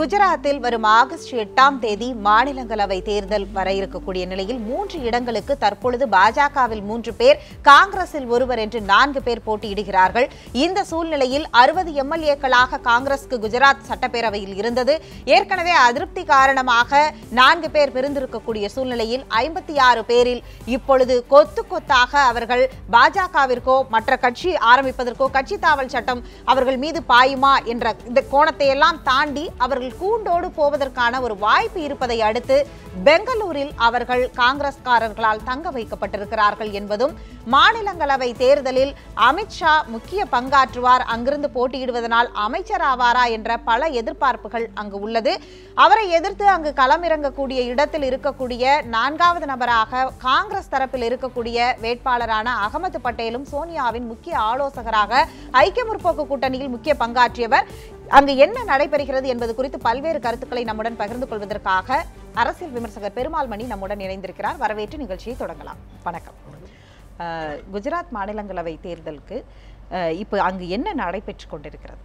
குஜராத்தில் வரும் ஆகஸ்ட் எட்டாம் தேதி மாநிலங்களவை தேர்தல் வர இருக்கக்கூடிய நிலையில் மூன்று இடங்களுக்கு தற்பொழுது பாஜகவில் மூன்று பேர் காங்கிரஸில் ஒருவர் என்று நான்கு பேர் போட்டியிடுகிறார்கள். இந்த சூழ்நிலையில் அறுபது எம்எல்ஏக்களாக காங்கிரஸ்க்கு குஜராத் சட்டப்பேரவையில் இருந்தது. ஏற்கனவே அதிருப்தி காரணமாக நான்கு பேர் பிரிந்திருக்கக்கூடிய சூழ்நிலையில் ஐம்பத்தி ஆறு பேரில் இப்பொழுது கொத்து கொத்தாக அவர்கள் பாஜகவிற்கோ மற்ற கட்சி ஆரம்பிப்பதற்கோ கட்சி தாவல் சட்டம் அவர்கள் மீது பாயுமா என்ற இந்த கோணத்தை எல்லாம் தாண்டி அவர்கள் கூண்டோடு போவதற்கான ஒரு வாய்ப்பு இருப்பதை அடுத்து பெங்களூரில் அவர்கள் காங்கிரஸ்காரர்களால் தங்க வைக்கப்பட்டிருக்கிறார்கள் என்பதும் மாநிலங்களவை தேர்தலில் அமித்ஷா முக்கிய பங்காற்றுவார் அங்கிருந்து போட்டியிடுவதனால் அமைச்சர் ஆவாரா என்ற பல எதிர்பார்ப்புகள் அங்கு உள்ளது. அவரை எதிர்த்து அங்கு களமிறங்கக்கூடிய இடத்தில் இருக்கக்கூடிய நான்காவது நபராக காங்கிரஸ் தரப்பில் இருக்கக்கூடிய வேட்பாளரான அகமது பட்டேலும் சோனியாவின் முக்கிய ஆலோசகராக ஐக்கிய முற்போக்கு கூட்டணியில் முக்கிய பங்காற்றியவர். அங்கு என்ன நடைபெறுகிறது என்பது குறித்து பல்வேறு கருத்துக்களை நம்முடன் பகிர்ந்து கொள்வதற்காக அரசியல் விமர்சகர் பெருமாள் மணி நம்முடன் இணைந்திருக்கிறார். வரவேற்று நிகழ்ச்சியை தொடங்கலாம். வணக்கம். குஜராத் மாநிலங்களவை தேர்தலுக்கு இப்போ அங்கு என்ன நடைபெற்று கொண்டிருக்கிறது?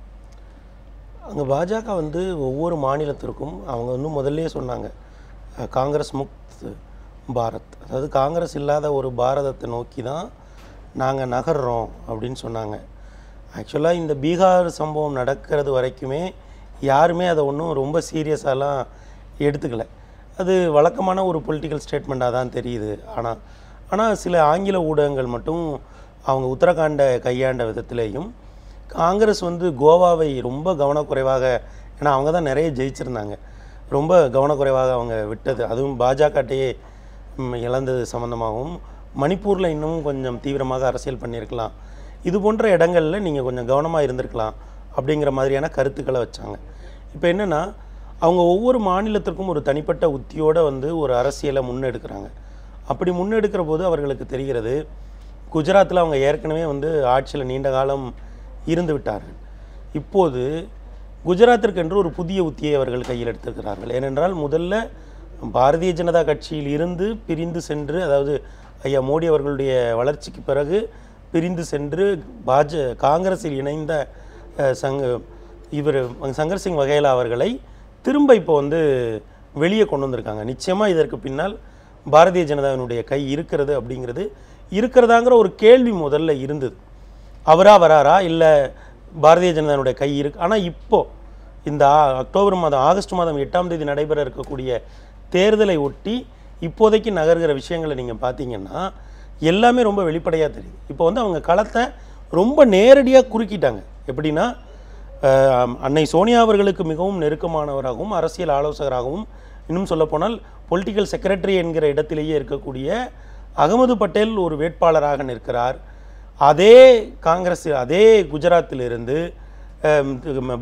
அங்கே பாஜக வந்து ஒவ்வொரு மாநிலத்திற்கும் அவங்க வந்து முதல்லே சொன்னாங்க. காங்கிரஸ் முக்த் பாரத். அதாவது காங்கிரஸ் இல்லாத ஒரு பாரதத்தை நோக்கி தான் நாங்கள் நகர்றோம் அப்படின்னு சொன்னாங்க. ஆக்சுவலாக இந்த பீகார் சம்பவம் நடக்கிறது வரைக்குமே யாருமே அதை ஒன்றும் ரொம்ப சீரியஸாலாம் எடுத்துக்கல. அது வழக்கமான ஒரு பொலிட்டிக்கல் ஸ்டேட்மெண்ட்டாக தான் தெரியுது. ஆனால் ஆனால் சில ஆங்கில ஊடகங்கள் மட்டும் அவங்க உத்தரகாண்டை கையாண்ட விதத்திலேயும் காங்கிரஸ் வந்து கோவாவை ரொம்ப கவனக்குறைவாக ஏன்னா அவங்க தான் நிறைய ஜெயிச்சிருந்தாங்க. ரொம்ப கவனக்குறைவாக அவங்க விட்டது. அதுவும் பாஜகட்டையே இழந்தது சம்மந்தமாகவும் மணிப்பூரில் இன்னமும் கொஞ்சம் தீவிரமாக அரசியல் பண்ணியிருக்கலாம். இது போன்ற இடங்களில் நீங்கள் கொஞ்சம் கவனமாக இருந்திருக்கலாம் அப்படிங்கிற மாதிரியான கருத்துக்களை வச்சாங்க. இப்போ என்னென்னா அவங்க ஒவ்வொரு மாநிலத்திற்கும் ஒரு தனிப்பட்ட உத்தியோடு வந்து ஒரு அரசியலை முன்னெடுக்கிறாங்க. அப்படி முன்னெடுக்கிற போது அவர்களுக்கு தெரிகிறது குஜராத்தில் அவங்க ஏற்கனவே வந்து ஆட்சியில் நீண்ட காலம் இருந்து விட்டார்கள். இப்போது குஜராத்திற்கென்று ஒரு புதிய உத்தியை அவர்கள் கையில் எடுத்திருக்கிறார்கள். ஏனென்றால் முதல்ல பாரதிய ஜனதா கட்சியில் இருந்து பிரிந்து சென்று அதாவது ஐயா மோடி அவர்களுடைய வளர்ச்சிக்கு பிறகு பிரிந்து சென்று பாஜ காங்கிரஸில் இணைந்த சங்க இவர் சங்கர் சிங் அவர்களை திரும்ப இப்போ வந்து வெளியே கொண்டு வந்திருக்காங்க. நிச்சயமாக இதற்கு பின்னால் பாரதிய ஜனதாவினுடைய கை இருக்கிறது அப்படிங்கிறது இருக்கிறதாங்கிற ஒரு கேள்வி முதல்ல இருந்தது. அவரா வராரா? இல்லை பாரதிய ஜனதாவினுடைய கை இருக்கு? ஆனால் இப்போ இந்த அக்டோபர் மாதம் ஆகஸ்ட் மாதம் எட்டாம் தேதி நடைபெற இருக்கக்கூடிய தேர்தலை ஒட்டி இப்போதைக்கு நகர்கிற விஷயங்களை நீங்கள் பார்த்தீங்கன்னா எல்லாமே ரொம்ப வெளிப்படையாக தெரியுது. இப்போ வந்து அவங்க களத்தை ரொம்ப நேரடியாக குறுக்கிட்டாங்க. எப்படின்னா அன்னை சோனியா அவர்களுக்கு மிகவும் நெருக்கமானவராகவும் அரசியல் ஆலோசகராகவும் இன்னும் சொல்லப்போனால் பொலிட்டிக்கல் செக்ரட்டரி என்கிற இடத்திலேயே இருக்கக்கூடிய அகமது பட்டேல் ஒரு வேட்பாளராக நிற்கிறார். அதே காங்கிரஸ் அதே குஜராத்திலிருந்து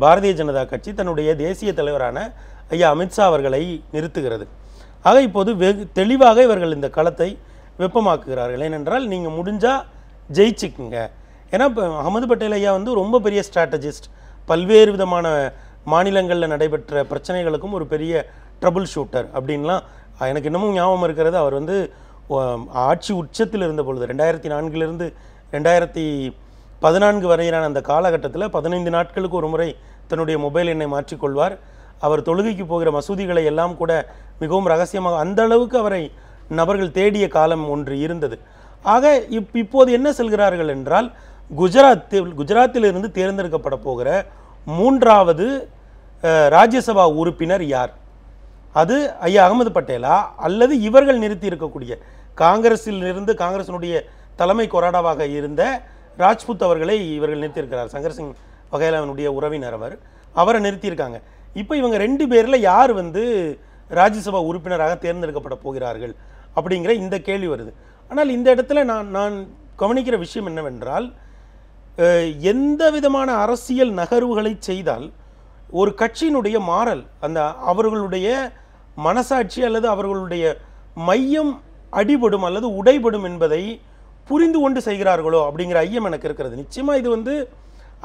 பாரதிய ஜனதா கட்சி தன்னுடைய தேசிய தலைவரான ஐயா அமித்ஷா அவர்களை நிறுத்துகிறது. ஆக இப்போது வெகு தெளிவாக இவர்கள் இந்த களத்தை வெப்பமாக்குகிறார்கள். ஏனென்றால் நீங்கள் முடிஞ்சால் ஜெயிச்சுக்குங்க. ஏன்னா இப்போ அகமது பட்டேல் ஐயா வந்து ரொம்ப பெரிய ஸ்ட்ராட்டஜிஸ்ட் பல்வேறு விதமான மாநிலங்களில் நடைபெற்ற பிரச்சனைகளுக்கும் ஒரு பெரிய ட்ரபுள் ஷூட்டர் அப்படின்லாம் எனக்கு இன்னமும் ஞாபகம் இருக்கிறது. அவர் வந்து ஆட்சி உச்சத்தில் இருந்த பொழுது ரெண்டாயிரத்தி நான்கிலிருந்து ரெண்டாயிரத்தி பதினான்கு வரையிலான அந்த காலகட்டத்தில் பதினைந்து நாட்களுக்கு ஒரு முறை தன்னுடைய மொபைல் எண்ணை மாற்றிக்கொள்வார் அவர் தொழுகைக்கு போகிற மசூதிகளை எல்லாம் கூட மிகவும் ரகசியமாக அந்த அளவுக்கு அவரை நபர்கள் தேடிய காலம் ஒன்று இருந்தது. ஆக இப் இப்போது என்ன செல்கிறார்கள் என்றால் குஜராத்தில் குஜராத்திலிருந்து தேர்ந்தெடுக்கப்பட போகிற மூன்றாவது ராஜ்யசபா உறுப்பினர் யார்? அது ஐயா அகமது பட்டேலா அல்லது இவர்கள் நிறுத்தி இருக்கக்கூடிய காங்கிரஸில் இருந்து காங்கிரசினுடைய தலைமை கொராடாவாக இருந்த ராஜ்புத் அவர்களை இவர்கள் நிறுத்தியிருக்கிறார். சங்கர் சிங் உறவினர் அவர். அவரை நிறுத்தியிருக்காங்க. இப்போ இவங்க ரெண்டு பேரில் யார் வந்து ராஜ்யசபா உறுப்பினராக தேர்ந்தெடுக்கப்பட போகிறார்கள்? அப்படிங்கிற இந்த கேள்வி வருது. ஆனால் இந்த இடத்துல நான் நான் கவனிக்கிற விஷயம் என்னவென்றால் எந்த விதமான அரசியல் நகர்வுகளை செய்தால் ஒரு கட்சியினுடைய மாறல் அந்த அவர்களுடைய மனசாட்சி அல்லது அவர்களுடைய மையம் அடிபடும் அல்லது உடைபடும் என்பதை புரிந்து கொண்டு செய்கிறார்களோ அப்படிங்கிற ஐயம் எனக்கு இருக்கிறது. நிச்சயமாக இது வந்து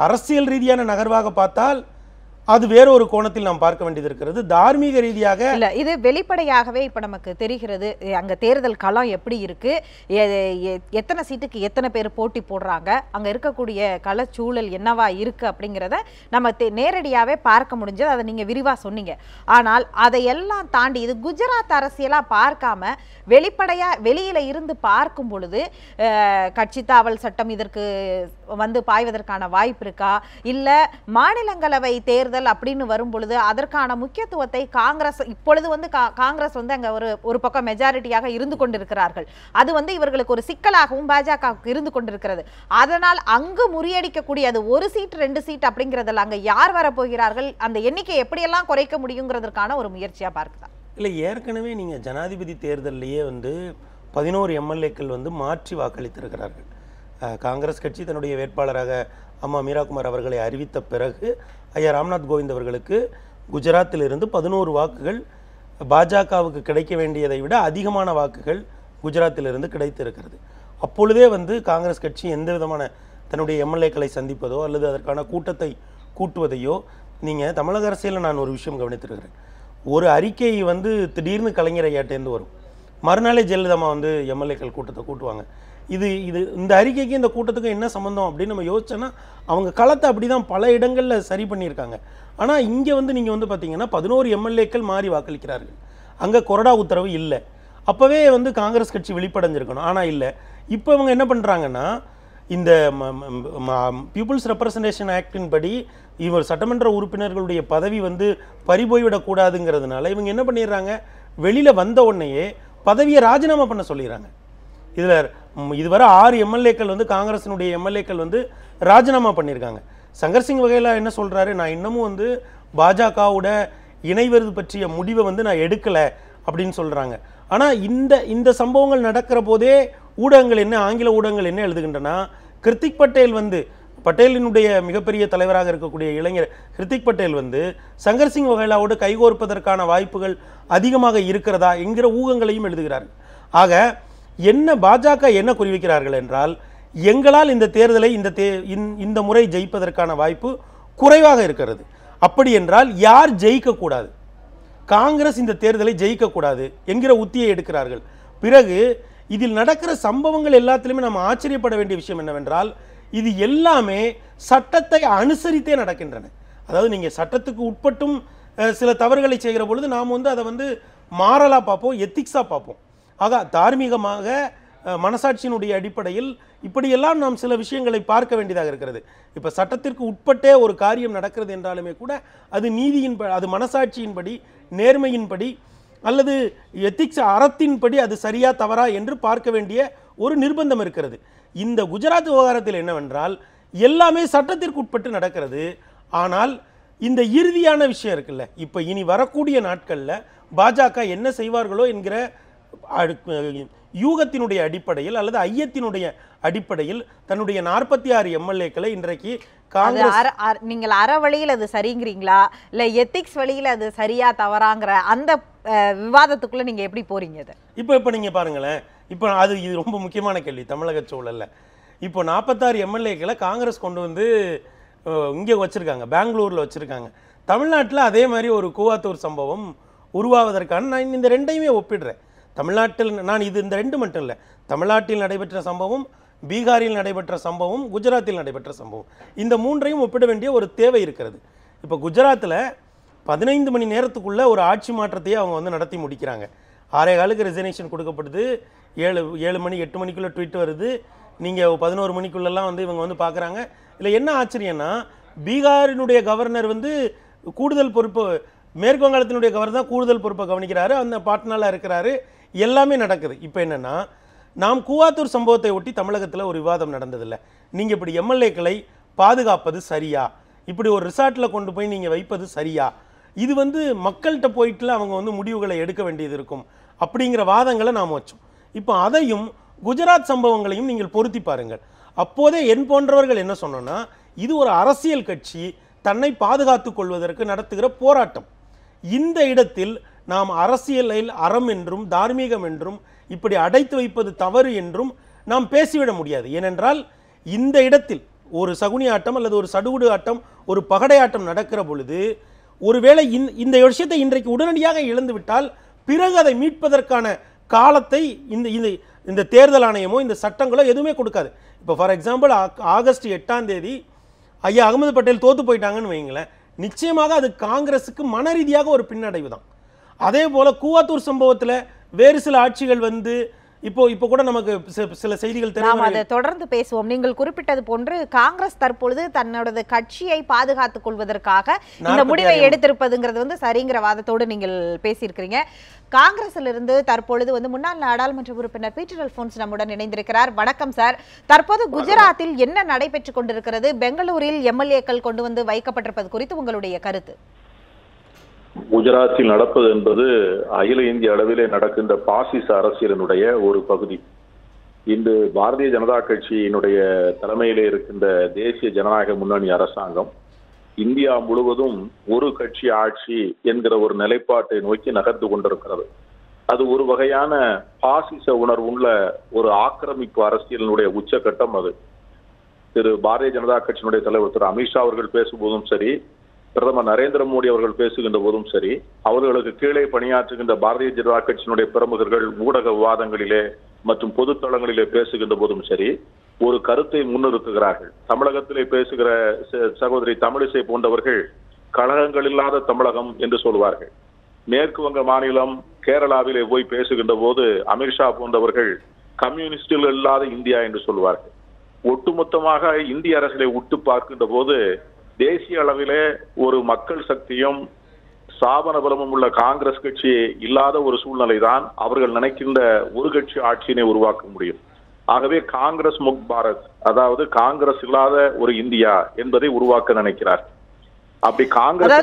அரசியல் ரீதியான நகர்வாக பார்த்தால் அது வேற ஒரு கோணத்தில் நாம் பார்க்க வேண்டியது இருக்கிறது. தார்மீக ரீதியாக இல்ல இது வெளிப்படையாகவே இப்ப நமக்கு தெரிகிறது. அங்க தேர்தல் களம் எப்படி இருக்கு? எத்தனை சீட்டுக்கு எத்தனை பேர் போட்டி போடுறாங்க? அங்க இருக்கக்கூடிய களச்சூழல் என்னவா இருக்கு அப்படிங்கிறத நம்ம தே- நேரடியாவே பார்க்க முடிஞ்சது. அதை நீங்க விரிவா சொன்னீங்க. ஆனால் அதையெல்லாம் தாண்டி இது குஜராத் அரசியலா பார்க்காம வெளிப்படையா வெளியில இருந்து பார்க்கும் பொழுது கட்சி தாவல் சட்டம் இதற்கு வந்து பாய்வதற்கான வாய்ப்பு இருக்கா? இல்ல மாநிலங்களவை தேர்தல் அப்படின்னு வரும் பொழுது அதற்கான முக்கியத்துவத்தை காங்கிரஸ் இப்பொழுது வந்து கா- காங்கிரஸ் வந்து அங்க ஒரு ஒரு பக்கம் மெஜாரிட்டியாக இருந்து கொண்டிருக்கிறார்கள். அது வந்து இவர்களுக்கு ஒரு சிக்கலாகவும் பாஜகவுக்கு இருந்து கொண்டிருக்கிறது. அதனால் அங்கு முறியடிக்கக்கூடியது ஒரு சீட் ரெண்டு சீட் அப்படிங்கிறதுல அங்க யார் வரப்போகிறார்கள் அந்த எண்ணிக்கை எப்படியெல்லாம் குறைக்க முடியுங்கிறதுக்கான ஒரு முயற்சியா பார்க்கலாம் இல்லை ஏற்கனவே நீங்கள் ஜனாதிபதி தேர்தல்லையே வந்து பதினோரு எம்எல்ஏக்கள் வந்து மாற்றி வாக்களித்திருக்கிறார்கள். காங்கிரஸ் கட்சி தன்னுடைய வேட்பாளராக அம்மா மீராகுமார் அவர்களை அறிவித்த பிறகு ஐயா ராம்நாத் கோவிந்த் அவர்களுக்கு குஜராத்திலிருந்து பதினோரு வாக்குகள் பாஜகவுக்கு கிடைக்க வேண்டியதை விட அதிகமான வாக்குகள் குஜராத்திலிருந்து கிடைத்திருக்கிறது. அப்பொழுதே வந்து காங்கிரஸ் கட்சி எந்த விதமான தன்னுடைய எம்எல்ஏக்களை சந்திப்பதோ அல்லது அதற்கான கூட்டத்தை கூட்டுவதையோ நீங்கள் தமிழக அரசியலில் நான் ஒரு விஷயம் கவனித்திருக்கிறேன். ஒரு அறிக்கை வந்து திடீர்னு கலைஞர் ஐயாட்டேருந்து வரும். மறுநாளே ஜெயலலிதாமா வந்து எம்எல்ஏக்கள் கூட்டத்தை கூட்டுவாங்க. இது இது இந்த அறிக்கைக்கு இந்த கூட்டத்துக்கும் என்ன சம்மந்தம் அப்படின்னு நம்ம யோசிச்சோன்னா அவங்க களத்தை அப்படி தான் பல இடங்களில் சரி பண்ணியிருக்காங்க. ஆனால் இங்கே வந்து நீங்கள் வந்து பார்த்தீங்கன்னா பதினோரு எம்எல்ஏக்கள் மாறி வாக்களிக்கிறார்கள். அங்கே கொரடா உத்தரவு இல்லை. அப்போவே வந்து காங்கிரஸ் கட்சி வெளிப்படைஞ்சிருக்கணும். ஆனால் இல்லை. இப்போ இவங்க என்ன பண்ணுறாங்கன்னா இந்த பீப்புள்ஸ் ரெப்ரசன்டேஷன் ஆக்டின் படி இவர் சட்டமன்ற உறுப்பினர்களுடைய பதவி வந்து பறிபோய்விடக்கூடாதுங்கிறதுனால இவங்க என்ன பண்ணிடுறாங்க வெளியில் வந்த உடனேயே பதவியை ராஜினாமா பண்ண சொல்லிடுறாங்க. இதில் இதுவரை ஆறு எம்எல்ஏக்கள் வந்து காங்கிரஸினுடைய எம்எல்ஏக்கள் வந்து ராஜினாமா பண்ணியிருக்காங்க. சங்கர் சிங் வகையில் என்ன சொல்கிறாரு நான் இன்னமும் வந்து பாஜகவோட இணைவது பற்றிய முடிவை வந்து நான் எடுக்கலை அப்படின்னு சொல்கிறாங்க ஆனால் இந்த இந்த சம்பவங்கள் நடக்கிற போதே ஊடகங்கள் என்ன ஆங்கில ஊடகங்கள் என்ன எழுதுகின்றன கிருத்திக் பட்டேல் வந்து பட்டேலினுடைய மிகப்பெரிய தலைவராக இருக்கக்கூடிய இளைஞர் ஹிருத்திக் பட்டேல் வந்து சங்கர் சிங் வகைலாவோடு கைகோர்ப்பதற்கான வாய்ப்புகள் அதிகமாக இருக்கிறதா என்கிற ஊகங்களையும் எழுதுகிறார் ஆக என்ன பாஜக என்ன குறிவிக்கிறார்கள் என்றால் எங்களால் இந்த தேர்தலை இந்த தே இந்த- இந்த முறை ஜெயிப்பதற்கான வாய்ப்பு குறைவாக இருக்கிறது. அப்படி என்றால் யார் ஜெயிக்கக்கூடாது? காங்கிரஸ் இந்த தேர்தலை ஜெயிக்கக்கூடாது என்கிற உத்தியை எடுக்கிறார்கள். பிறகு இதில் நடக்கிற சம்பவங்கள் எல்லாத்திலுமே நம்ம ஆச்சரியப்பட வேண்டிய விஷயம் என்னவென்றால் இது எல்லாமே சட்டத்தை அனுசரித்தே நடக்கின்றன. அதாவது நீங்கள் சட்டத்துக்கு உட்பட்டும் சில தவறுகளை செய்கிற பொழுது நாம் வந்து அதை வந்து மாறலாக பார்ப்போம் எத்திக்ஸாக பார்ப்போம். ஆக தார்மீகமாக மனசாட்சியினுடைய அடிப்படையில் இப்படியெல்லாம் நாம் சில விஷயங்களை பார்க்க வேண்டியதாக இருக்கிறது. இப்போ சட்டத்திற்கு உட்பட்டே ஒரு காரியம் நடக்கிறது என்றாலுமே கூட அது நீதியின் ப- அது மனசாட்சியின்படி நேர்மையின்படி அல்லது எத்திக்ஸ் அறத்தின்படி அது சரியா தவறா என்று பார்க்க வேண்டிய ஒரு நிர்பந்தம் இருக்கிறது. இந்த குஜராத் விவகாரத்தில் என்னவென்றால் எல்லாமே சட்டத்திற்கு உட்பட்டு நடக்கிறது. ஆனால் இந்த இறுதியான விஷயம் இருக்குல்ல இப்போ இனி வரக்கூடிய நாட்களில் பாஜக என்ன செய்வார்களோ என்கிற யூகத்தினுடைய அடிப்படையில் அல்லது ஐயத்தினுடைய அடிப்படையில் தன்னுடைய நாற்பத்தி ஆறு எம்எல்ஏக்களை இன்றைக்கு காங்கிரஸ் நீங்கள் அற வழியில் அது சரிங்கிறீங்களா? இல்ல எத்திக்ஸ் வழியில் அது சரியா தவறாங்கிற அந்த விவாதத்துக்குள்ள நீங்க எப்படி போறீங்க அது இப்போ இப்போ நீங்கள் பாருங்களேன். இப்போ அது இது ரொம்ப முக்கியமான கேள்வி தமிழக சூழல்ல. இப்போ நாற்பத்தாறு எம்எல்ஏக்களை காங்கிரஸ் கொண்டு வந்து இங்கே வச்சுருக்காங்க பெங்களூரில் வச்சுருக்காங்க. தமிழ்நாட்டில் அதே மாதிரி ஒரு கூவாத்தூர் சம்பவம் உருவாவதற்கான நான் இந்த ரெண்டையுமே ஒப்பிடுறேன். தமிழ்நாட்டில் நான் இது இந்த ரெண்டு மட்டும் இல்லை. தமிழ்நாட்டில் நடைபெற்ற சம்பவம் பீகாரில் நடைபெற்ற சம்பவம் குஜராத்தில் நடைபெற்ற சம்பவம். இந்த மூன்றையும் ஒப்பிட வேண்டிய ஒரு தேவை இருக்கிறது. இப்போ குஜராத்தில் பதினைந்து மணி நேரத்துக்குள்ளே ஒரு ஆட்சி மாற்றத்தையே அவங்க வந்து நடத்தி முடிக்கிறாங்க. ஆறே காலுக்கு ரெசினேஷன் கொடுக்கப்படுது. ஏழு ஏழு மணி எட்டு மணிக்குள்ளே ட்வீட் வருது. நீங்கள் பதினோரு மணிக்குள்ளெல்லாம் வந்து இவங்க வந்து பார்க்குறாங்க இல்லை என்ன ஆச்சரியம்னா பீகாரினுடைய கவர்னர் வந்து கூடுதல் பொறுப்பு மேற்கு வங்காளத்தினுடைய கவர்னர் தான் கூடுதல் பொறுப்பை கவனிக்கிறாரு. அந்த பாட்னால இருக்கிறாரு. எல்லாமே நடக்குது. இப்போ என்னென்னா நாம் கூவாத்தூர் சம்பவத்தை ஒட்டி தமிழகத்தில் ஒரு விவாதம் நடந்ததில்லை. நீங்கள் இப்படி எம்எல்ஏக்களை பாதுகாப்பது சரியா? இப்படி ஒரு ரிசார்ட்டில் கொண்டு போய் நீங்கள் வைப்பது சரியா? இது வந்து மக்கள்கிட்ட போயிட்டுல அவங்க வந்து முடிவுகளை எடுக்க வேண்டியது இருக்கும். அப்படிங்கிற வாதங்களை நாம் வச்சோம். இப்போ அதையும் குஜராத் சம்பவங்களையும் நீங்கள் பொருத்தி பாருங்கள். அப்போதே என் போன்றவர்கள் என்ன சொன்னோன்னா இது ஒரு அரசியல் கட்சி தன்னை பாதுகாத்துக் கொள்வதற்கு நடத்துகிற போராட்டம். இந்த இடத்தில் நாம் அரசியலில் அறம் என்றும் தார்மீகம் என்றும் இப்படி அடைத்து வைப்பது தவறு என்றும் நாம் பேசிவிட முடியாது. ஏனென்றால் இந்த இடத்தில் ஒரு சகுனி ஆட்டம் அல்லது ஒரு சடுகுடு ஆட்டம் ஒரு பகடை ஆட்டம் நடக்கிற பொழுது ஒருவேளை இந்த இந்த விஷயத்தை இன்றைக்கு உடனடியாக இழந்துவிட்டால் பிறகு அதை மீட்பதற்கான காலத்தை இந்த இந்த இந்த தேர்தல் ஆணையமோ இந்த சட்டங்களோ எதுவுமே கொடுக்காது. இப்போ ஃபார் எக்ஸாம்பிள் ஆகஸ்ட் எட்டாம் தேதி ஐயா அகமது பட்டேல் தோத்து போயிட்டாங்கன்னு வைங்களேன் நிச்சயமாக அது காங்கிரஸுக்கு மன ரீதியாக ஒரு பின்னடைவு தான். அதே போல கூவாத்தூர் சம்பவத்தில் வேறு சில ஆட்சிகள் வந்து இப்போ இப்போ கூட நமக்கு சில செய்திகள் தெரியும். அதை தொடர்ந்து பேசுவோம். நீங்கள் குறிப்பிட்டது போன்று காங்கிரஸ் தற்பொழுது தன்னோட கட்சியை பாதுகாத்துக் கொள்வதற்காக இந்த முடிவை எடுத்திருப்பதுங்கிறது வந்து சரிங்கிற வாதத்தோடு நீங்கள் பேசியிருக்கிறீங்க. காங்கிரஸில் இருந்து தற்பொழுது வந்து முன்னாள் நாடாளுமன்ற உறுப்பினர் பீட்டர் அல்போன்ஸ் நம்முடன் இணைந்திருக்கிறார். வணக்கம் சார். தற்போது குஜராத்தில் என்ன நடைபெற்றுக் கொண்டிருக்கிறது? பெங்களூரில் எம்எல்ஏக்கள் கொண்டு வந்து வைக்கப்பட்டிருப்பது குறித்து உங்களுடைய கருத்து. குஜராத்தில் நடப்பது என்பது அகில இந்திய அளவிலே நடக்கின்ற பாசிச அரசியலினுடைய ஒரு பகுதி. இன்று பாரதிய ஜனதா கட்சியினுடைய தலைமையிலே இருக்கின்ற தேசிய ஜனநாயக முன்னணி அரசாங்கம் இந்தியா முழுவதும் ஒரு கட்சி ஆட்சி என்கிற ஒரு நிலைப்பாட்டை நோக்கி நகர்ந்து கொண்டிருக்கிறது. அது ஒரு வகையான பாசிச உணர்வுள்ள ஒரு ஆக்கிரமிப்பு அரசியலினுடைய உச்சகட்டம் அது. திரு பாரதிய ஜனதா கட்சியினுடைய தலைவர் திரு அமித்ஷா அவர்கள் பேசும்போதும் சரி பிரதமர் நரேந்திர மோடி அவர்கள் பேசுகின்ற போதும் சரி அவர்களுக்கு கீழே பணியாற்றுகின்ற பாரதிய ஜனதா கட்சியினுடைய பிரமுகர்கள் ஊடக விவாதங்களிலே மற்றும் பொதுத்தளங்களிலே பேசுகின்ற போதும் சரி ஒரு கருத்தை முன்னிறுத்துகிறார்கள். தமிழகத்திலே பேசுகிற சகோதரி தமிழிசை போன்றவர்கள் கழகங்கள் இல்லாத தமிழகம் என்று சொல்வார்கள். மேற்கு வங்க மாநிலம் கேரளாவிலே போய் பேசுகின்ற போது அமித்ஷா போன்றவர்கள் கம்யூனிஸ்டுகள் இல்லாத இந்தியா என்று சொல்வார்கள். ஒட்டுமொத்தமாக இந்திய அரசியலை உட்டு பார்க்கின்ற போது தேசிய அளவிலே ஒரு மக்கள் சக்தியும் ஸ்தாபன பலமும் உள்ள காங்கிரஸ் கட்சி இல்லாத ஒரு சூழ்நிலை தான் அவர்கள் நினைக்கின்ற ஒரு கட்சி ஆட்சியினை உருவாக்க முடியும். ஆகவே காங்கிரஸ் முக் பாரத் அதாவது காங்கிரஸ் இல்லாத ஒரு இந்தியா என்பதை உருவாக்க நினைக்கிறார் அப்படி காங்கிரஸ்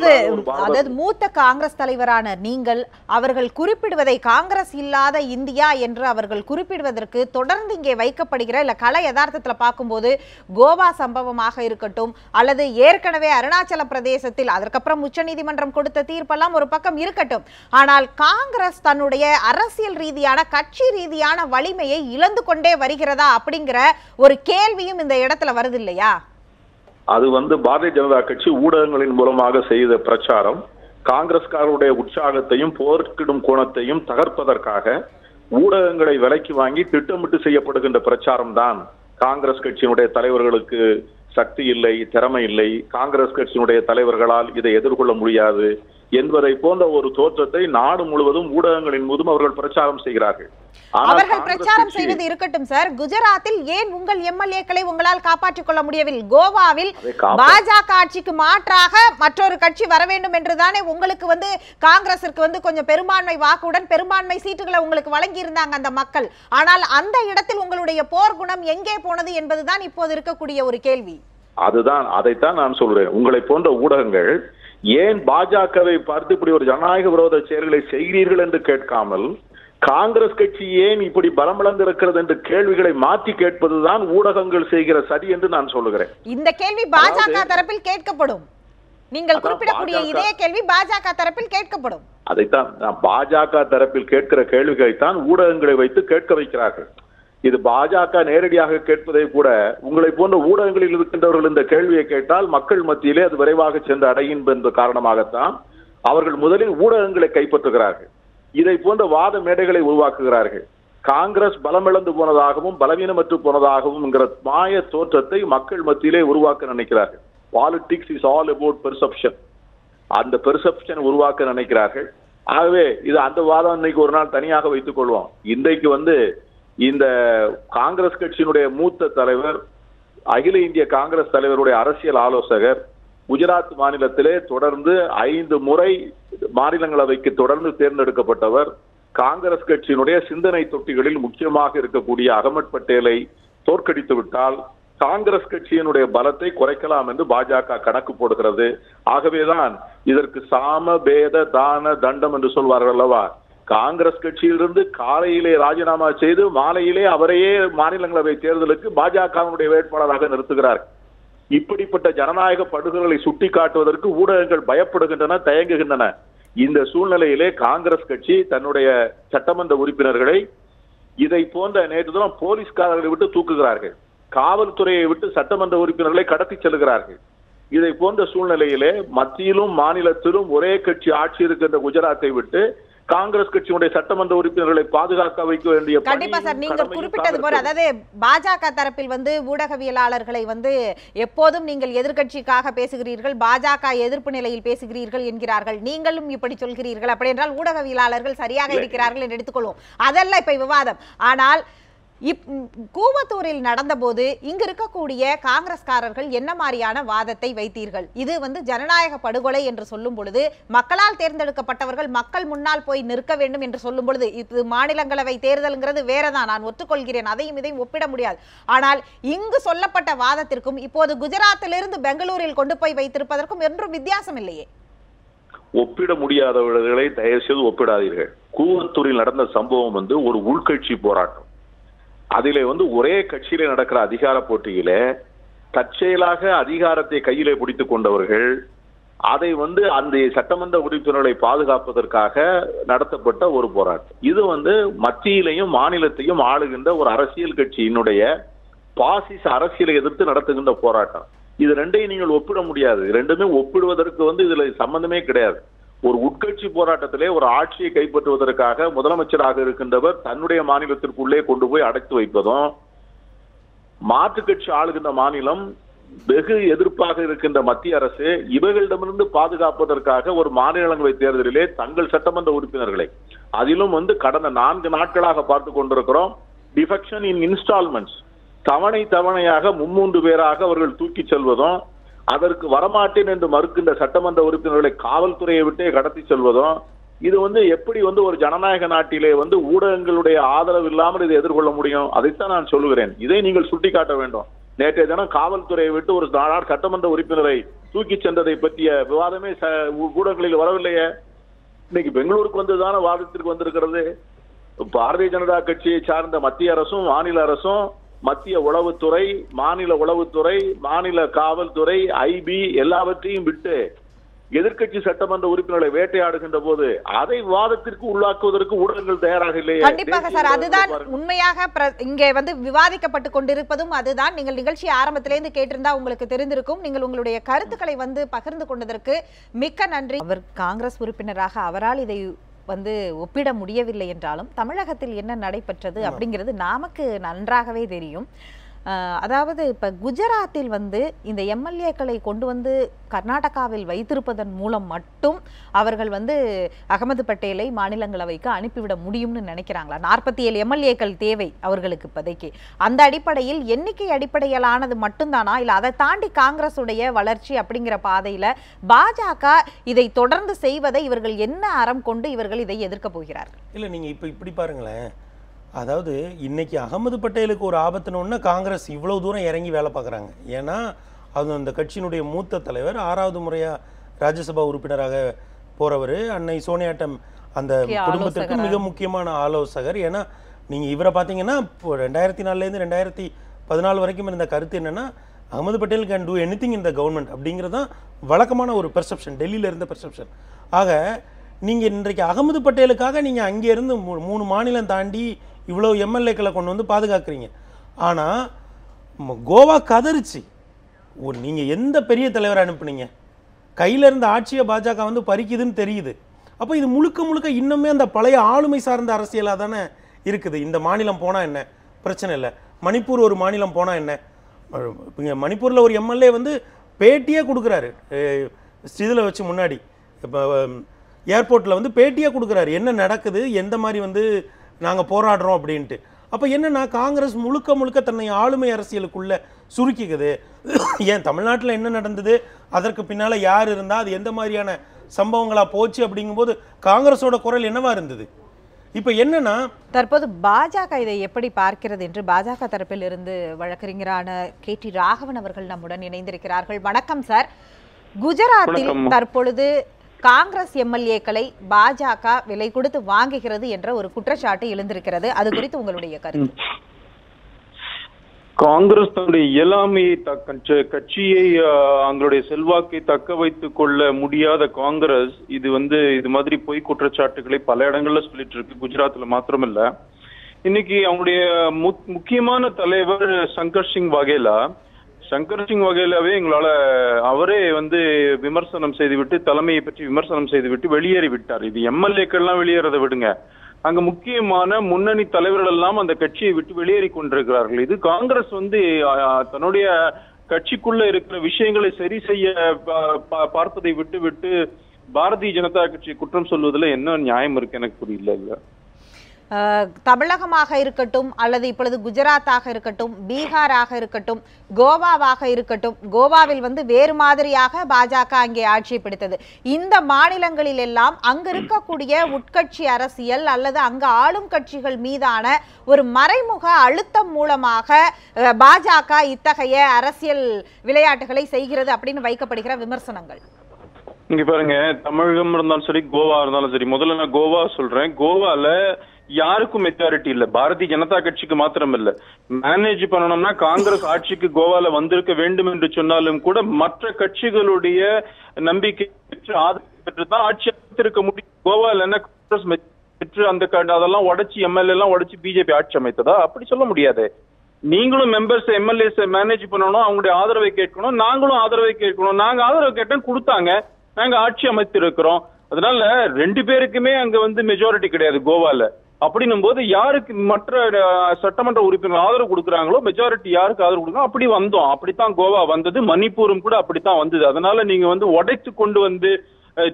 அதாவது மூத்த காங்கிரஸ் தலைவரான நீங்கள் அவர்கள் குறிப்பிடுவதை காங்கிரஸ் இல்லாத இந்தியா என்று அவர்கள் குறிப்பிடுவதற்கு தொடர்ந்து இங்கே வைக்கப்படுகிற இல்ல கல யதார்த்தத்துல பார்க்கும்போது கோவா சம்பவமாக இருக்கட்டும் அல்லது ஏற்கனவே அருணாச்சல பிரதேசத்தில் அதற்கப்புறம் உச்சநீதிமன்றம் கொடுத்த தீர்ப்பெல்லாம் ஒரு பக்கம் இருக்கட்டும். ஆனால் காங்கிரஸ் தன்னுடைய அரசியல் ரீதியான கட்சி ரீதியான வலிமையை இழந்து கொண்டே வருகிறதா அப்படிங்கிற ஒரு கேள்வியும் இந்த இடத்துல வருது இல்லையா? அது வந்து பாரதிய ஜனதா கட்சி ஊடகங்களின் மூலமாக செய்த பிரச்சாரம் காங்கிரஸ்காரருடைய உற்சாகத்தையும் போர்க்கிடும் கோணத்தையும் தகர்ப்பதற்காக ஊடகங்களை விலைக்கு வாங்கி திட்டமிட்டு செய்யப்படுகின்ற பிரச்சாரம் தான் காங்கிரஸ் கட்சியினுடைய தலைவர்களுக்கு சக்தி இல்லை திறமை இல்லை. காங்கிரஸ் கட்சியினுடைய தலைவர்களால் இதை எதிர்கொள்ள முடியாது. என்பதை போன்ற ஒரு தோற்றத்தை நாடு முழுவதும் ஊடகங்களின் மூலம் அவர்கள் பிரச்சாரம் செய்கிறார்கள். அவர்கள் பிரச்சாரம் செய்வது இருக்கட்டும் சார். குஜராத்தில் ஏன் உங்கள் எம்எல்ஏக்களை உங்களால் காப்பாற்றிக் கொள்ள முடியவில்லை? கோவாவில் பாஜக ஆட்சிக்கு மாற்றாக மற்றொரு கட்சி வர வேண்டும் என்றுதானே உங்களுக்கு வந்து காங்கிரசிற்கு வந்து கொஞ்சம் பெரும்பான்மை வாக்குடன் பெரும்பான்மை சீட்டுகளை உங்களுக்கு வழங்கி இருந்தாங்க அந்த மக்கள். ஆனால் அந்த இடத்தில் உங்களுடைய போர் குணம் எங்கே போனது என்பதுதான் இப்போது இருக்கக்கூடிய ஒரு கேள்வி. அதுதான் அதைத்தான் நான் சொல்றேன். உங்களை போன்ற ஊடகங்கள் ஏன் பாஜகவை பார்த்து இப்படி ஒரு ஜனநாயக விரோத செயல்களை செய்கிறீர்கள் என்று கேட்காமல் காங்கிரஸ் கட்சி ஏன் இப்படி இருக்கிறது என்று கேள்விகளை மாற்றி கேட்பதுதான் ஊடகங்கள் செய்கிற சரி என்று நான் சொல்லுகிறேன். இந்த கேள்வி பாஜக தரப்பில் கேட்கப்படும். நீங்கள் குறிப்பிடக்கூடிய இதே கேள்வி பாஜக தரப்பில் கேட்கப்படும். அதைத்தான் பாஜக தரப்பில் கேட்கிற கேள்விகளைத்தான் ஊடகங்களை வைத்து கேட்க வைக்கிறார்கள். இது பாஜக நேரடியாக கேட்பதை கூட உங்களை போன்ற ஊடகங்களில் இருக்கின்றவர்கள் இந்த கேள்வியை கேட்டால் மக்கள் மத்தியிலே அது விரைவாக சென்று அடையும் என்ற காரணமாகத்தான் அவர்கள் முதலில் ஊடகங்களை கைப்பற்றுகிறார்கள். இதை போன்ற வாத மேடைகளை உருவாக்குகிறார்கள். காங்கிரஸ் பலமிழந்து போனதாகவும் பலவீனமற்று போனதாகவும் என்கிற மாய தோற்றத்தை மக்கள் மத்தியிலே உருவாக்க நினைக்கிறார்கள். Politics is all about perception அந்த பெர்செப்ஷன் உருவாக்க நினைக்கிறார்கள். ஆகவே இது அந்த வாதம் இன்னைக்கு ஒரு நாள் தனியாக வைத்துக் கொள்வோம். இன்றைக்கு வந்து இந்த காங்கிரஸ் கட்சியினுடைய மூத்த தலைவர் அகில இந்திய காங்கிரஸ் தலைவருடைய அரசியல் ஆலோசகர் குஜராத் மாநிலத்திலே தொடர்ந்து ஐந்து முறை மாநிலங்களவைக்கு தொடர்ந்து தேர்ந்தெடுக்கப்பட்டவர் காங்கிரஸ் கட்சியினுடைய சிந்தனை தொட்டிகளில் முக்கியமாக இருக்கக்கூடிய அகமட் பட்டேலை தோற்கடித்து விட்டால் காங்கிரஸ் கட்சியினுடைய பலத்தை குறைக்கலாம் என்று பாஜக கணக்கு போடுகிறது. ஆகவேதான் இதற்கு சாம பேத தான தண்டம் என்று சொல்வார்கள் அல்லவா? காங்கிரஸ் கட்சியிலிருந்து காலையிலே ராஜினாமா செய்து மாலையிலே அவரையே மாநிலங்களவை தேர்தலுக்கு பாஜகவினுடைய வேட்பாளராக நிறுத்துகிறார். இப்படிப்பட்ட ஜனநாயக படுகொலை சுட்டி காட்டுவதற்கு ஊடகங்கள் பயப்படுகின்றன தயங்குகின்றன. இந்த சூழ்நிலையிலே காங்கிரஸ் கட்சி தன்னுடைய சட்டமன்ற உறுப்பினர்களை இதை போன்ற நேற்று தினம் போலீஸ்காரர்களை விட்டு தூக்குகிறார்கள். காவல்துறையை விட்டு சட்டமன்ற உறுப்பினர்களை கடத்தி செல்கிறார்கள். இதை போன்ற சூழ்நிலையிலே மத்தியிலும் மாநிலத்திலும் ஒரே கட்சி ஆட்சி இருக்கின்ற குஜராத்தை விட்டு காங்கிரஸ் கட்சியினுடைய சட்டமன்ற உறுப்பினர்களை பாதுகாக்க வைக்க வேண்டிய கண்டிப்பா சார் கடமையும் குறிப்பிட்டது போல அதாவது பாஜக தரப்பில் வந்து ஊடகவியலாளர்களை வந்து எப்போதும் நீங்கள் எதிர்க்கட்சிக்காக பேசுகிறீர்கள் பாஜக எதிர்ப்பு நிலையில் பேசுகிறீர்கள் என்கிறார்கள். நீங்களும் இப்படி சொல்கிறீர்கள் அப்படி என்றால் ஊடகவியலாளர்கள் சரியாக இருக்கிறார்கள் என்று எடுத்துக்கொள்வோம். அதல்ல இப்ப விவாதம். ஆனால் இப் கூவத்தூரில் நடந்தபோது இங்கு இருக்கக்கூடிய காங்கிரஸ்காரர்கள் என்ன மாதிரியான வாதத்தை வைத்தீர்கள்? இது வந்து ஜனநாயக படுகொலை என்று சொல்லும் பொழுது மக்களால் தேர்ந்தெடுக்கப்பட்டவர்கள் மக்கள் முன்னால் போய் நிற்க வேண்டும் என்று சொல்லும் பொழுது இது மாநிலங்களவை தேர்தலுங்கிறது வேறதான் நான் ஒத்துக்கொள்கிறேன். அதையும் இதையும் ஒப்பிட முடியாது. ஆனால் இங்கு சொல்லப்பட்ட வாதத்திற்கும் இப்போது குஜராத்திலிருந்து பெங்களூரில் கொண்டு போய் வைத்திருப்பதற்கும் என்றும் வித்தியாசம் இல்லையே. ஒப்பிட முடியாதவர்களை தயவு செய்து ஒப்பிடாதீர்கள். கூவத்தூரில் நடந்த சம்பவம் வந்து ஒரு உள்கட்சி போராட்டம். அதிலே வந்து ஒரே கட்சியிலே நடக்கிற அதிகார போட்டியிலே தற்செயலாக அதிகாரத்தை கையிலே பிடித்துக் கொண்டவர்கள் அதை வந்து அந்த சட்டமன்ற உறுப்பினர்களை பாதுகாப்பதற்காக நடத்தப்பட்ட ஒரு போராட்டம். இது வந்து மத்தியிலையும் மாநிலத்தையும் ஆளுகின்ற ஒரு அரசியல் கட்சியினுடைய பாசிச அரசியலை எதிர்த்து நடத்துகின்ற போராட்டம். இது ரெண்டையும் நீங்கள் ஒப்பிட முடியாது. ரெண்டுமே ஒப்பிடுவதற்கு வந்து இதுல சம்பந்தமே கிடையாது. ஒரு உட்கட்சி போராட்டத்திலே ஒரு ஆட்சியை கைப்பற்றுவதற்காக முதலமைச்சராக இருக்கின்றவர் தன்னுடைய மாநிலத்திற்குள்ளே கொண்டு போய் அடைத்து வைப்பதும் மாற்றுக் கட்சி ஆளுகின்ற மாநிலம் வெகு எதிர்ப்பாக இருக்கின்ற மத்திய அரசு இவர்களிடமிருந்து பாதுகாப்பதற்காக ஒரு மாநிலங்களவை தேர்தலிலே தங்கள் சட்டமன்ற உறுப்பினர்களை அதிலும் வந்து கடந்த நான்கு நாட்களாக பார்த்து கொண்டிருக்கிறோம் டிஃபெக்ஷன் இன் இன்ஸ்டால்மெண்ட்ஸ் தவணை தவணையாக மும்மூன்று பேராக அவர்கள் தூக்கி செல்வதும் அதற்கு வரமாட்டேன் என்று மறுக்கின்ற சட்டமன்ற உறுப்பினர்களை காவல்துறையை விட்டே கடத்தி செல்வதும் இது வந்து எப்படி வந்து ஒரு ஜனநாயக நாட்டிலே வந்து ஊடகங்களுடைய ஆதரவு இல்லாமல் இதை எதிர்கொள்ள முடியும்? அதைத்தான் நான் சொல்லுகிறேன். இதை நீங்கள் சுட்டிக்காட்ட வேண்டும். நேற்றைய தினம் காவல்துறையை விட்டு ஒரு நாடார் சட்டமன்ற உறுப்பினரை தூக்கி சென்றதை பற்றிய விவாதமே ச- ஊடகங்களில் வரவில்லையே. இன்னைக்கு பெங்களூருக்கு வந்து தானே வாதத்திற்கு வந்திருக்கிறது. பாரதிய ஜனதா கட்சியை சார்ந்த மத்திய அரசும் மாநில அரசும் மத்திய உளவுத்துறை மாநில உளவுத்துறை மாநில காவல்துறை ஐபி எல்லாவற்றையும் விட்டு எதிர்க்கட்சி சட்டமன்ற உறுப்பினர்களை வேட்டையாடுகின்ற போது அதை வாதத்திற்கு உள்ளாக்குவதற்கு ஊடகங்கள் தயாராக இல்லையே. கண்டிப்பாக சார் அதுதான். உண்மையாக இங்கே வந்து விவாதிக்கப்பட்டு கொண்டிருப்பதும் அதுதான். நீங்கள் நிகழ்ச்சி ஆரம்பத்திலேருந்து கேட்டிருந்தா உங்களுக்கு தெரிந்திருக்கும். நீங்கள் உங்களுடைய கருத்துக்களை வந்து பகிர்ந்து கொண்டதற்கு மிக்க நன்றி. அவர் காங்கிரஸ் உறுப்பினராக அவரால் இதை வந்து ஒப்பிட முடியவில்லை என்றாலும் தமிழகத்தில் என்ன நடைபெற்றது அப்படிங்கிறது நமக்கு நன்றாகவே தெரியும். அதாவது இப்போ குஜராத்தில் வந்து இந்த எம்எல்ஏக்களை கொண்டு வந்து கர்நாடகாவில் வைத்திருப்பதன் மூலம் மட்டும் அவர்கள் வந்து அகமது பட்டேலை மாநிலங்களவைக்கு அனுப்பிவிட முடியும்னு நினைக்கிறாங்களா? நாற்பத்தி ஏழு எம்எல்ஏக்கள் தேவை அவர்களுக்கு இப்போதைக்கு. அந்த அடிப்படையில் எண்ணிக்கை அடிப்படையிலானது மட்டும்தானா? இல்லை அதை தாண்டி காங்கிரஸுடைய வளர்ச்சி அப்படிங்கிற பாதையில் பாஜக இதை தொடர்ந்து செய்வதை இவர்கள் என்ன அறம் கொண்டு இவர்கள் இதை எதிர்க்க போகிறார்கள்? இல்லை நீங்கள் இப்போ இப்படி பாருங்களேன். அதாவது இன்னைக்கு அகமது பட்டேலுக்கு ஒரு ஆபத்துனோன்னா காங்கிரஸ் இவ்வளவு தூரம் இறங்கி வேலை பார்க்குறாங்க. ஏன்னா அது அந்த கட்சியினுடைய மூத்த தலைவர் ஆறாவது முறையாக ராஜ்யசபா உறுப்பினராக போறவர். அன்னை சோனியாட்டம் அந்த குடும்பத்திற்கு. மிக முக்கியமான ஆலோசகர். ஏன்னா நீங்கள் இவரை பார்த்தீங்கன்னா இப்போ ரெண்டாயிரத்தி நாலுலேருந்து ரெண்டாயிரத்தி பதினாலு வரைக்கும் இருந்த கருத்து என்னன்னா Ahmed Patel can do anything இந்த கவர்மெண்ட் அப்படிங்கிறது தான் வழக்கமான ஒரு பெர்செப்ஷன் டெல்லியில் இருந்த பெர்செப்ஷன் ஆக நீங்கள் இன்றைக்கு அகமது பட்டேலுக்காக நீங்கள் அங்கே இருந்து மூ- மூணு மாநிலம் தாண்டி இவ்வளோ எம்எல்ஏக்களை கொண்டு வந்து பாதுகாக்கிறீங்க. ஆனால் கோவா கதறிச்சு. ஒரு நீங்கள் எந்த பெரிய தலைவரை அனுப்புனீங்க? கையில இருந்த ஆட்சியை பாஜக வந்து பறிக்குதுன்னு தெரியுது. அப்போ இது முழுக்க முழுக்க இன்னுமே அந்த பழைய ஆளுமை சார்ந்த அரசியலாக தானே இருக்குது. இந்த மாநிலம் போனால் என்ன? பிரச்சனை இல்லை. மணிப்பூர் ஒரு மாநிலம் போனால் என்ன? இங்கே மணிப்பூரில் ஒரு எம்எல்ஏ வந்து பேட்டியே கொடுக்குறாரு. இதில் வச்சு முன்னாடி. இப்போ ஏர்போர்ட்டில் வந்து பேட்டியே கொடுக்குறாரு. என்ன நடக்குது? எந்த மாதிரி வந்து நாங்கள் போராடுறோம் அப்படின்ட்டு. அப்போ என்னன்னா காங்கிரஸ் முழுக்க முழுக்க தன்னை ஆளுமை அரசியலுக்குள்ள சுருக்கிக்குது. ஏன் தமிழ்நாட்டில் என்ன நடந்தது? அதற்கு பின்னால் யார் இருந்தால் அது எந்த மாதிரியான சம்பவங்களாக போச்சு அப்படிங்கும்போது காங்கிரஸோட குரல் என்னவா இருந்தது? இப்போ என்னன்னா தற்போது பாஜக இதை எப்படி பார்க்கிறது என்று பாஜக தரப்பில் இருந்து வழக்கறிஞரான கே டி ராகவன் அவர்கள் நம்முடன் இணைந்திருக்கிறார்கள். வணக்கம் சார். குஜராத்தில். தற்பொழுது காங்கிரஸ் எம்எல்ஏக்களை பாஜக விலை கொடுத்து வாங்குகிறது என்ற ஒரு குற்றச்சாட்டு எழுந்திருக்கிறது. அது குறித்து உங்களுடைய கருத்து. காங்கிரஸ் தன்னுடைய இயலாமையை கட்சியை ஆஹ், அவங்களுடைய செல்வாக்கை தக்க வைத்துக் கொள்ள முடியாத காங்கிரஸ் இது வந்து இது மாதிரி பொய் குற்றச்சாட்டுகளை பல இடங்கள்ல சொல்லிட்டு இருக்கு குஜராத்ல மாத்திரமல்ல. இன்னைக்கு அவங்களுடைய முக்கியமான தலைவர் சங்கர் சிங் வகேலா சங்கர் சிங் வகையிலவே எங்களால அவரே வந்து விமர்சனம் செய்துவிட்டு தலைமையை பற்றி விமர்சனம் செய்துவிட்டு வெளியேறி விட்டார். இது எம்எல்ஏக்கள்லாம் வெளியேறதை விடுங்க. அங்க முக்கியமான முன்னணி தலைவர்கள் எல்லாம் அந்த கட்சியை விட்டு வெளியேறி கொண்டிருக்கிறார்கள். இது காங்கிரஸ் வந்து தன்னுடைய கட்சிக்குள்ள இருக்கிற விஷயங்களை சரி செய்ய பார்ப்பதை விட்டு விட்டு பாரதிய ஜனதா கட்சி குற்றம் சொல்வதுல என்ன நியாயம் இருக்கு? எனக்கு புரியல இல்லை. தமிழகமாக இருக்கட்டும் அல்லது இப்பொழுது குஜராத்தாக இருக்கட்டும் பீகாராக இருக்கட்டும் கோவாவாக இருக்கட்டும் கோவாவில் வந்து வேறு மாதிரியாக பாஜக அங்கே ஆட்சி பிடித்தது. இந்த மாநிலங்களில் எல்லாம் அங்கு இருக்கக்கூடிய உட்கட்சி அரசியல் அல்லது அங்கு ஆளும் கட்சிகள் மீதான ஒரு மறைமுக அழுத்தம் மூலமாக பாஜக இத்தகைய அரசியல் விளையாட்டுகளை செய்கிறது அப்படின்னு வைக்கப்படுகிற விமர்சனங்கள். இங்க பாருங்க தமிழகம் இருந்தாலும் சரி கோவா இருந்தாலும் சரி முதல்ல நான் கோவா சொல்றேன். கோவால யாருக்கும் மெஜாரிட்டி இல்ல. பாரதிய ஜனதா கட்சிக்கு மாத்திரம் இல்ல மேனேஜ் பண்ணணும்னா காங்கிரஸ் ஆட்சிக்கு கோவால வந்திருக்க வேண்டும் என்று சொன்னாலும் கூட மற்ற கட்சிகளுடைய நம்பிக்கை பெற்று ஆதரவு பெற்று தான் ஆட்சி அமைத்திருக்க முடியும். கோவால என்ன காங்கிரஸ் பெற்று அந்த அதெல்லாம் உடைச்சு எம்எல்ஏ எல்லாம் உடைச்சு பிஜேபி ஆட்சி அமைத்ததா? அப்படி சொல்ல முடியாது. நீங்களும் மெம்பர்ஸ் எம்எல்ஏஸ் மேனேஜ் பண்ணணும் அவங்களுடைய ஆதரவை கேட்கணும். நாங்களும் ஆதரவை கேட்கணும். நாங்க ஆதரவு கேட்டோம் கொடுத்தாங்க. நாங்க ஆட்சி அமைத்திருக்கிறோம். அதனால ரெண்டு பேருக்குமே அங்க வந்து மெஜாரிட்டி கிடையாது கோவால. அப்படின்னும் போது யாருக்கு மற்ற சட்டமன்ற உறுப்பினர் ஆதரவு கொடுக்குறாங்களோ மெஜாரிட்டி யாருக்கு ஆதரவு கொடுக்கணும் அப்படி வந்தோம். அப்படித்தான் கோவா வந்தது. மணிப்பூரும் கூட அப்படித்தான் வந்தது. அதனால நீங்க வந்து உடைத்து கொண்டு வந்து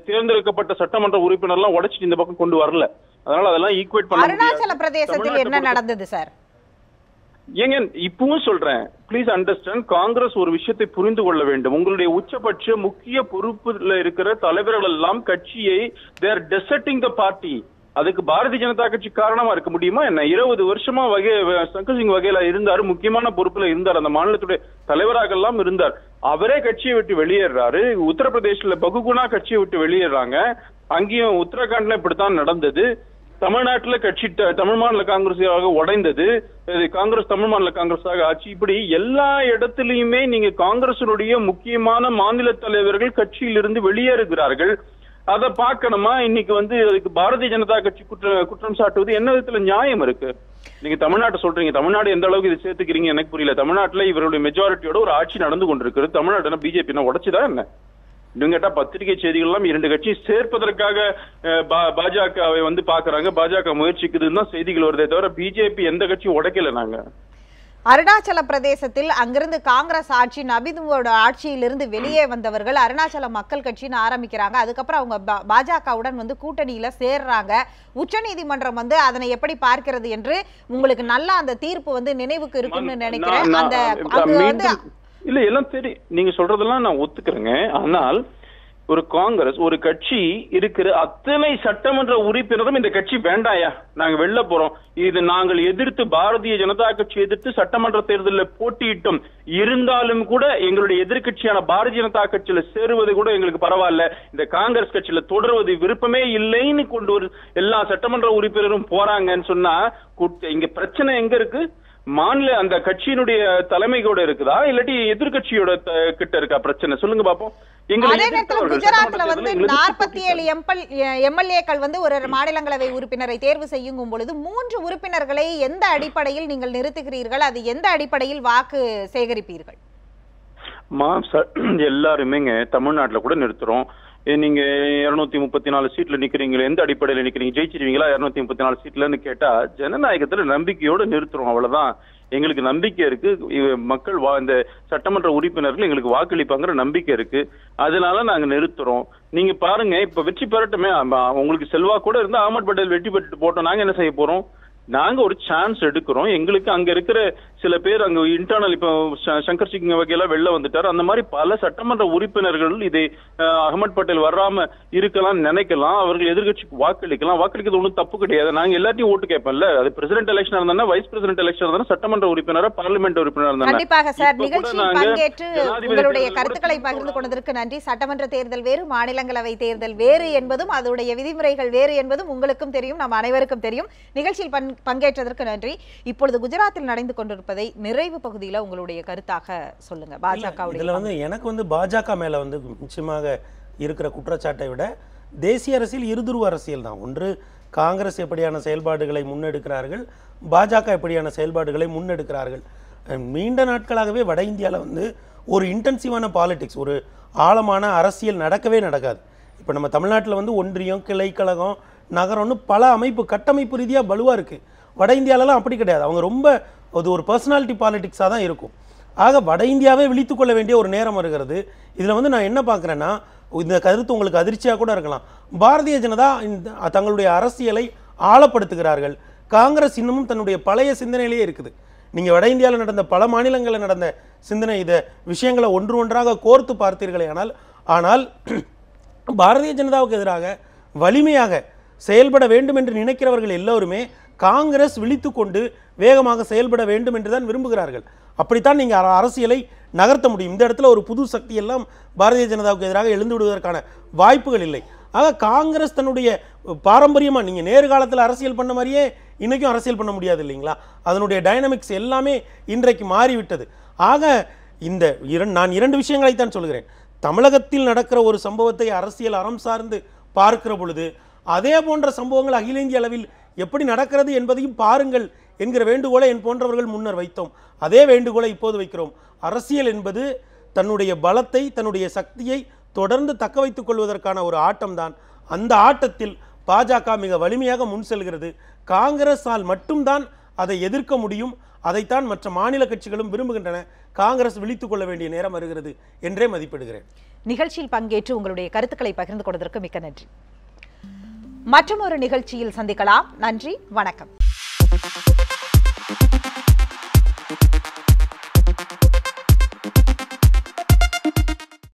தேர்ந்தெடுக்கப்பட்ட சட்டமன்ற உறுப்பினர் எல்லாம் உடைச்சிட்டு இந்த பக்கம் கொண்டு வரல. அதனால அதெல்லாம் ஈக்குவேட் பண்ண. அருணாச்சல பிரதேசத்தில் என்ன நடந்தது சார்? ஏங்க இப்பவும் சொல்றேன். ப்ளீஸ் அண்டர்ஸ்டாண்ட் காங்கிரஸ் ஒரு விஷயத்தை புரிந்து கொள்ள வேண்டும். உங்களுடைய உச்சபட்ச முக்கிய பொறுப்புல இருக்கிற தலைவர்கள் எல்லாம் கட்சியை தேர் டெசர்ட்டிங் த பார்ட்டி அதுக்கு பாரதிய ஜனதா கட்சி காரணமா இருக்க முடியுமா என்ன? இருபது வருஷமா வகை சங்கர் சிங் வகையில இருந்தாரு முக்கியமான பொறுப்புல இருந்தார் அந்த மாநிலத்துடைய தலைவராக எல்லாம் இருந்தார். அவரே கட்சியை விட்டு வெளியேறாரு உத்தரப்பிரதேசல பகுகுணா கட்சியை விட்டு வெளியேறாங்க. அங்கேயும் உத்தரகாண்ட்ல இப்படித்தான் நடந்தது. தமிழ்நாட்டுல கட்சி தமிழ் மாநில காங்கிரஸாக உடைந்தது. காங்கிரஸ் தமிழ் மாநில காங்கிரஸாக ஆட்சி இப்படி எல்லா இடத்திலையுமே நீங்க காங்கிரசினுடைய முக்கியமான மாநில தலைவர்கள் கட்சியிலிருந்து வெளியேறுகிறார்கள். அதை பார்க்கணுமா? இன்னைக்கு வந்து அதுக்கு பாரதிய ஜனதா கட்சி குற்றம் குற்றம் சாட்டுவது என்ன விதத்துல நியாயம் இருக்கு? நீங்க தமிழ்நாட்டை சொல்றீங்க. தமிழ்நாடு எந்த அளவுக்கு இதை சேர்த்துக்கிறீங்க எனக்கு புரியல. தமிழ்நாட்டுல இவருடைய மெஜாரிட்டியோட ஒரு ஆட்சி நடந்து கொண்டிருக்கிறது. தமிழ்நாடு பிஜேபி என்ன உடைச்சுதா என்ன? இன்னும் கேட்டா பத்திரிகை செய்திகள் எல்லாம் இரண்டு கட்சி சேர்ப்பதற்காக பா- பாஜகவை வந்து பாக்குறாங்க பாஜக முயற்சிக்குதுன்னு தான் செய்திகள் வருதே தவிர பிஜேபி எந்த கட்சியும் உடைக்கல நாங்க. அருணாச்சல பிரதேசத்தில் அங்கிருந்து காங்கிரஸ் ஆட்சி நபிதுவோட ஆட்சியிலிருந்து வெளியே வந்தவர்கள் அருணாச்சல மக்கள் கட்சின்னு ஆரம்பிக்கிறாங்க. அதுக்கப்புறம் அவங்க பாஜகவுடன் வந்து கூட்டணியில சேர்றாங்க. உச்சநீதிமன்றம் வந்து அதனை எப்படி பார்க்கிறது என்று உங்களுக்கு நல்லா அந்த தீர்ப்பு வந்து நினைவுக்கு இருக்குன்னு நான்- நினைக்கிறேன். நான் அந்த இல்ல எல்லாம் சரி. நீங்க சொல்றதெல்லாம் நான் ஒத்துக்கிறேங்க. ஆனால் ஒரு காங்கிரஸ் ஒரு கட்சி இருக்கிற அத்தனை சட்டமன்ற உறுப்பினரும் இந்த கட்சி வேண்டாயா? நாங்க வெளில போறோம். இது நாங்கள் எதிர்த்து பாரதிய ஜனதா கட்சி எதிர்த்து சட்டமன்ற தேர்தலில் போட்டியிட்டோம். இருந்தாலும் கூட எங்களுடைய எதிர்க்கட்சியான பாரதிய ஜனதா கட்சியில சேருவது கூட எங்களுக்கு பரவாயில்ல. இந்த காங்கிரஸ் கட்சியில தொடர்வது விருப்பமே இல்லைன்னு கொண்டு ஒரு எல்லா சட்டமன்ற உறுப்பினரும் போறாங்கன்னு சொன்னா இங்க பிரச்சனை எங்க இருக்கு? மாநில அந்த கட்சியினுடைய தலைமை கூட இருக்குதா? இல்லாட்டி எதிர்க்கட்சியோட த- கிட்ட இருக்கா? பிரச்சனை. சொல்லுங்க பாப்போம். அதே நேரத்தில் குஜராத்ல வந்து நாற்பத்தி ஏழு எம்பல் எம்எல்ஏக்கள் வந்து ஒரு மாநிலங்களவை உறுப்பினரை தேர்வு செய்யும் பொழுது மூன்று உறுப்பினர்களை எந்த அடிப்படையில் நீங்கள் நிறுத்துகிறீர்கள்? அது எந்த அடிப்படையில் வாக்கு சேகரிப்பீர்கள்? எல்லாருமேங்க தமிழ்நாட்டுல கூட நிறுத்துறோம். நீங்க இருநூத்தி முப்பத்தி நாலு சீட்ல நிக்கிறீங்களே எந்த அடிப்படையில நிக்கிறீங்க? ஜெயிச்சிருவீங்களா? இருநூத்தி முப்பத்தி நாலு சீட்லன்னு கேட்டா ஜனநாயகத்துல நம்பிக்கையோட நிறுத்துறோம் அவ்வளவுதான். எங்களுக்கு நம்பிக்கை இருக்கு. மக்கள் வா- இந்த சட்டமன்ற உறுப்பினர்கள் எங்களுக்கு வாக்களிப்பாங்கிற நம்பிக்கை இருக்கு. அதனால நாங்க நிறுத்துறோம். நீங்க பாருங்க இப்ப வெற்றி பெறட்டுமே உங்களுக்கு செல்வா கூட இருந்தா அகமது பட்டேல் வெற்றி பெற்று போட்டோம். நாங்க என்ன செய்ய போறோம்? நாங்க ஒரு சான்ஸ் எடுக்கிறோம். எங்களுக்கு அங்க இருக்கிற சில பேர் அங்க இன்டர்னல் இப்போ சங்கர் சிங் வகையில வெளில வந்துட்டார். அந்த மாதிரி பல சட்டமன்ற உறுப்பினர்கள் இதை அகமது பட்டேல் வராம இருக்கலாம் நினைக்கலாம். அவர்கள் எதிர்கட்சிக்கு வாக்களிக்கலாம். வாக்களிக்கிறது ஒன்றும் தப்பு கிடையாது. நாங்க எல்லாத்தையும் ஓட்டு கேட்போம்ல. அது பிரசிடென்ட் எலெக்ஷன் இருந்தா வைஸ் பிரசிடென்ட் எலெக்ஷன் இருந்தா சட்டமன்ற உறுப்பினரா பார்லிமெண்ட் உறுப்பினர் இருந்தா கண்டிப்பாக சார். நிகழ்ச்சியில் பங்கேற்று உங்களுடைய கருத்துக்களை பகிர்ந்து கொண்டதற்கு நன்றி. சட்டமன்ற தேர்தல் வேறு மாநிலங்களவை தேர்தல் வேறு என்பதும் அதனுடைய விதிமுறைகள் வேறு என்பதும் உங்களுக்கும் தெரியும். நம் அனைவருக்கும் தெரியும். நிகழ்ச்சியில் பங்கேற்றதற்கு நன்றி. இப்பொழுது குஜராத்தில் நடந்து கொண்டிருப்பதை நிறைவு பகுதியில உங்களுடைய கருத்தாக சொல்லுங்க. இதுல பாஜகவுடைய வந்து எனக்கு வந்து பாஜக மேல வந்து நிச்சயமாக இருக்கிற குற்றச்சாட்டை விட தேசிய அரசியல் இருதுருவ அரசியல் தான். ஒன்று காங்கிரஸ் எப்படியான செயல்பாடுகளை முன்னெடுக்கிறார்கள்? பாஜக எப்படியான செயல்பாடுகளை முன்னெடுக்கிறார்கள்? நீண்ட நாட்களாகவே வட இந்தியாவில் வந்து ஒரு இன்டென்சிவான பாலிடிக்ஸ் ஒரு ஆழமான அரசியல் நடக்கவே நடக்காது. இப்போ நம்ம தமிழ்நாட்டில் வந்து ஒன்றியம் கிளைக்கழகம் நகரம்னு பல அமைப்பு கட்டமைப்பு ரீதியாக வலுவாக இருக்குது வட இந்தியாவிலலாம் அப்படி கிடையாது. அவங்க ரொம்ப அது ஒரு பர்சனாலிட்டி பாலிட்டிக்ஸாக தான் இருக்கும். ஆக வட இந்தியாவே விழித்து கொள்ள வேண்டிய ஒரு நேரம் வருகிறது. இதில் வந்து நான் என்ன பார்க்குறேன்னா இந்த கருத்து உங்களுக்கு அதிர்ச்சியாக கூட இருக்கலாம். பாரதிய ஜனதா இந்த தங்களுடைய அரசியலை ஆழப்படுத்துகிறார்கள். காங்கிரஸ் இன்னமும் தன்னுடைய பழைய சிந்தனையிலேயே இருக்குது. நீங்கள் வட இந்தியாவில் நடந்த பல மாநிலங்களில் நடந்த சிந்தனை இதை விஷயங்களை ஒன்று ஒன்றாக கோர்த்து பார்த்தீர்களே ஆனால் ஆனால் பாரதிய ஜனதாவுக்கு எதிராக வலிமையாக செயல்பட வேண்டும் என்று நினைக்கிறவர்கள் எல்லோருமே காங்கிரஸ் விழித்துக்கொண்டு வேகமாக செயல்பட வேண்டும் என்று தான் விரும்புகிறார்கள். அப்படித்தான் நீங்கள் அரசியலை நகர்த்த முடியும். இந்த இடத்துல ஒரு புது சக்தி எல்லாம் பாரதிய ஜனதாவுக்கு எதிராக எழுந்து விடுவதற்கான வாய்ப்புகள் இல்லை. ஆக காங்கிரஸ் தன்னுடைய பாரம்பரியமாக நீங்கள் நேர்காலத்தில் அரசியல் பண்ண மாதிரியே இன்றைக்கும் அரசியல் பண்ண முடியாது இல்லைங்களா? அதனுடைய டைனமிக்ஸ் எல்லாமே இன்றைக்கு மாறிவிட்டது. ஆக இந்த இரண் நான் இரண்டு விஷயங்களைத்தான் சொல்கிறேன். தமிழகத்தில் நடக்கிற ஒரு சம்பவத்தை அரசியல் அறம் சார்ந்து பார்க்கிற பொழுது அதே போன்ற சம்பவங்கள் அகில இந்திய அளவில் எப்படி நடக்கிறது என்பதையும் பாருங்கள் என்கிற வேண்டுகோளை என் போன்றவர்கள் முன்னர் வைத்தோம். அதே வேண்டுகோளை இப்போது வைக்கிறோம். அரசியல் என்பது தன்னுடைய பலத்தை தன்னுடைய சக்தியை தொடர்ந்து தக்க வைத்துக் கொள்வதற்கான ஒரு ஆட்டம்தான். அந்த ஆட்டத்தில் பாஜக மிக வலிமையாக முன் செல்கிறது. காங்கிரஸால் மட்டும்தான் அதை எதிர்க்க முடியும். அதைத்தான் மற்ற மாநில கட்சிகளும் விரும்புகின்றன. காங்கிரஸ் விழித்துக் கொள்ள வேண்டிய நேரம் வருகிறது என்றே மதிப்பிடுகிறேன். நிகழ்ச்சியில் பங்கேற்று உங்களுடைய கருத்துக்களை பகிர்ந்து கொண்டதற்கு மிக்க நன்றி. மற்றும் ஒரு நிகழ்ச்சியில் சந்திக்கலாம். நன்றி வணக்கம்.